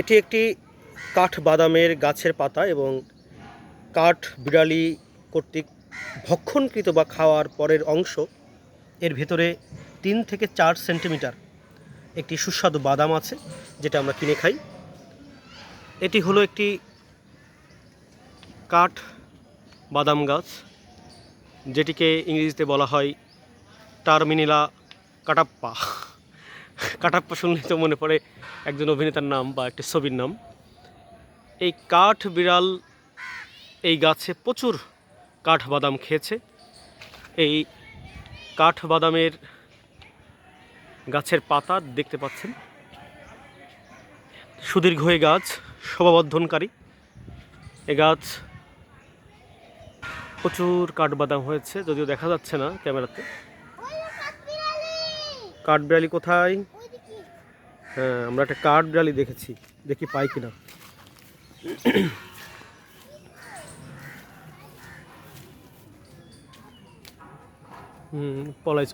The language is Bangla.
এটি একটি কাঠ বাদামের গাছের পাতা এবং কাঠ বিড়ালি কর্তৃক ভক্ষণকৃত বা খাওয়ার পরের অংশ। এর ভেতরে তিন থেকে চার সেন্টিমিটার একটি সুস্বাদু বাদাম আছে, যেটা আমরা কিনে খাই। এটি হলো একটি কাঠ বাদাম গাছ, যেটিকে ইংরেজিতে বলা হয় টার্মিনিলা কাটাপ্পা। কাটাপ্পা শুনলে তো মনে পড়ে একজন অভিনেতার নাম বা একটি ছবির নাম। এই কাঠ বিড়াল এই গাছে প্রচুর কাঠ বাদাম খেয়েছে। এই কাঠ বাদামের গাছের পাতা দেখতে পাচ্ছেন। সুদীর্ঘ এই গাছ শোভাবর্ধনকারী। এ গাছ প্রচুর কাঠবাদাম হয়েছে, যদিও দেখা যাচ্ছে না ক্যামেরাতে। কাঠবিড়ালি কোথায়? হ্যাঁ আমরা একটা কাঠবিড়ালি দেখেছি। দেখি পাই কিনা। হুম পলাইছ।